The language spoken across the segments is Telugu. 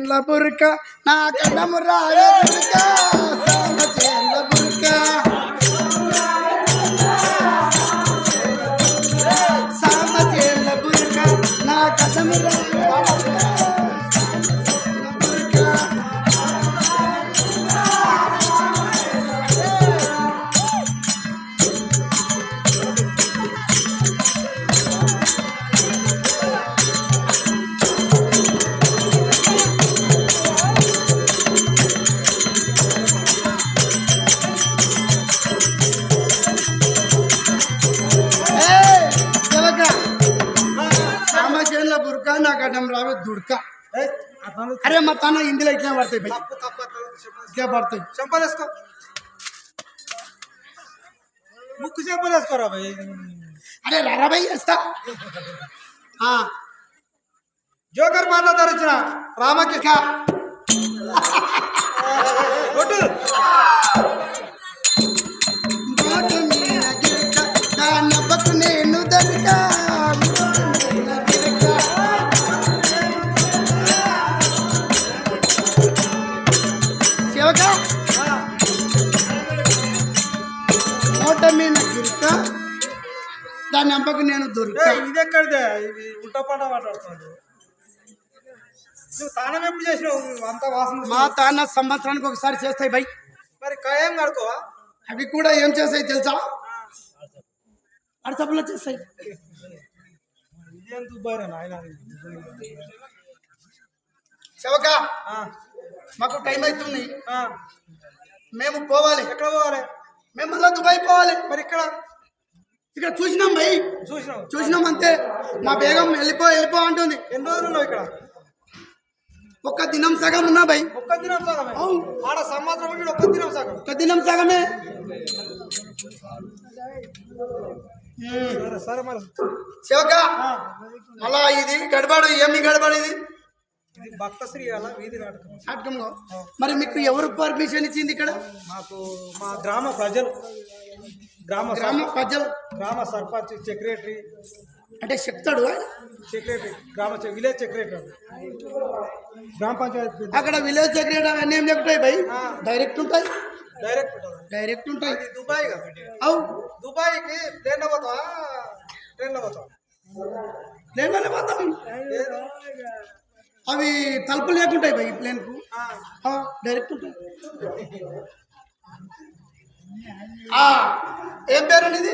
చేన్ల బుర్క నా కన్నము రావే బుర్క నా కన్నం రావే అతను అరే మా తన హిందీలో ఇట్లా పడతాయి చెప్పు. ఇట్లా పడతాయి. చెంపలేసుకో. ముక్కు చెంపలేసుకోరా భయ్ అరే రారాబాయి వేస్తా ఆ, జోకర్ పాటలో ధరించిన రామకృష్ణ. కొట్టు. దాని అబ్బకు నేను దొరిక ఇది ఎక్కడిదే నువ్వు తానం ఎప్పుడు చేసినావు? అంత వాసన మా తాన్న సంవత్సరానికి ఒకసారి చేస్తాయి బై. మరి కాయం కడుకోవా? అవి కూడా ఏం చేస్తాయి తెలుసా? అడసపులో చేస్తాయి. ఇదేం దుబ్బాయిరా నాయన? శివక ఆ, మాకు టైం అవుతుంది. మేము పోవాలి. ఎక్కడ పోవాలి? మేము మళ్ళీ దుబాయ్ పోవాలి. మరి ఇక్కడ? ఇక్కడ చూసినాం భయ్. చూసినావు చూసినాం అంతే. మా బేగం వెళ్ళిపో వెళ్ళిపో అంటుంది. ఎన్ని రోజులు ఉన్నావు ఇక్కడ? ఒక్క దినం సగం ఉన్నా భయ్. ఒక్క దినం సగమే? అవును. ఆడ సంవత్సరం ఉండి ఒక్క దినం సగం? ఒక్క దినం సగమే. సరే మరి. శివక మళ్ళా ఇది గడబడు ఏమి గడబడు ఇది? ఇది భక్తశ్రీ అలా వీధి నాటకం. నాటకంలో. మరి మీకు ఎవరు పర్మిషన్ ఇచ్చింది ఇక్కడ? మాకు మా గ్రామ ప్రజలు. గ్రామ గ్రామ ప్రజలు. గ్రామ సర్పంచ్ సెక్రటరీ. అంటే చెప్తాడు సెక్రటరీ. గ్రామ విలేజ్ సెక్రటరీ గ్రామ పంచాయతీ అక్కడ విలేజ్ సెక్రటరీ అవన్నీ ఏం చెప్తాయి భయ్. డైరెక్ట్ ఉంటాయి. డైరెక్ట్. డైరెక్ట్ ఉంటాయి. దుబాయ్ కదా. అవు. దుబాయ్కి ట్రైన్లో పోతావా? ట్రైన్లో పోతావా? ప్లేన్లోనే పోతాం. అవి తలుపు లేకుంటాయి భయ్ ప్లేన్కు డైరెక్ట్ ఉంటాయి. ఏం పేరు అనేది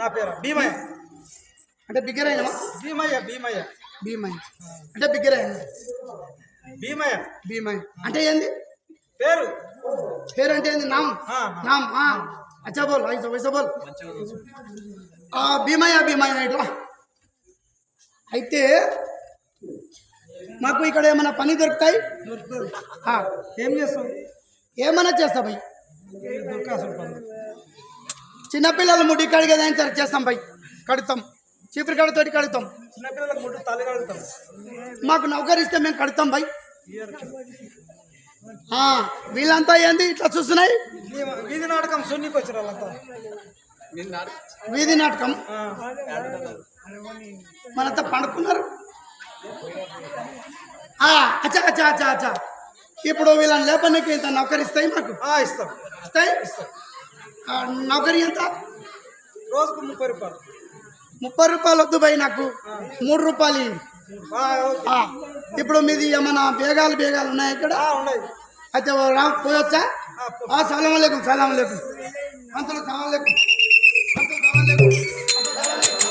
నా పేరు భీమయ్య. అంటే బిగ్గర అయినవా? భీమయ్య భీమయ్య. భీమయ్య. అంటే బిగ్గర అయిన భీమయ్య. భీమయ్య. అంటే ఏంది? పేరు. పేరు అంటే ఏంది? నామ్. నామ్. అచ్చా బోల్ ఐసా వైసా బోల్. భీమయ్య భీమయ్య ఇట్లా అయితే మాకు ఇక్కడ ఏమైనా పని దొరుకుతాయి? ఏం చేస్తాం? ఏమైనా చేస్తా భయ్ చిన్నపిల్లలు ముడి కడిగేదాన్ని సరే? చేస్తాం భయ్. కడుతాం. చీపురు కడతోటి కడుతాం. మాకు నౌకరిస్తే మేము కడతాం భయ్. ఆ, వీళ్ళంతా ఏంది? ఇట్లా చూస్తున్నాయి? వీధి నాటకం సున్నికి వచ్చారు వాళ్ళంతా. వీధి నాటకం? మనంతా పండుకున్నారు. అచ్చా అచ్చా అచ్చా అచ్చా. ఇప్పుడు వీళ్ళని లేపనికి ఇంత నౌకరిస్తాయి మాకు? ఆ, ఇస్తాం. ఇస్తాయి? ఆ, నౌకరి ఎంత? రోజుకు ముప్పై రూపాయలు. ముప్పై రూపాయలు వద్దు భయ్ నాకు. మూడు రూపాయలు ఇవ్వండి. ఇప్పుడు మీది ఏమన్నా బేగాలు బేగాలు ఉన్నాయి ఇక్కడ? అయితే రా పోయొచ్చా? సలాం లేకుం సలాం లేకుం అంతలో సలాం లేకుం అంతలో సలాం లేకుం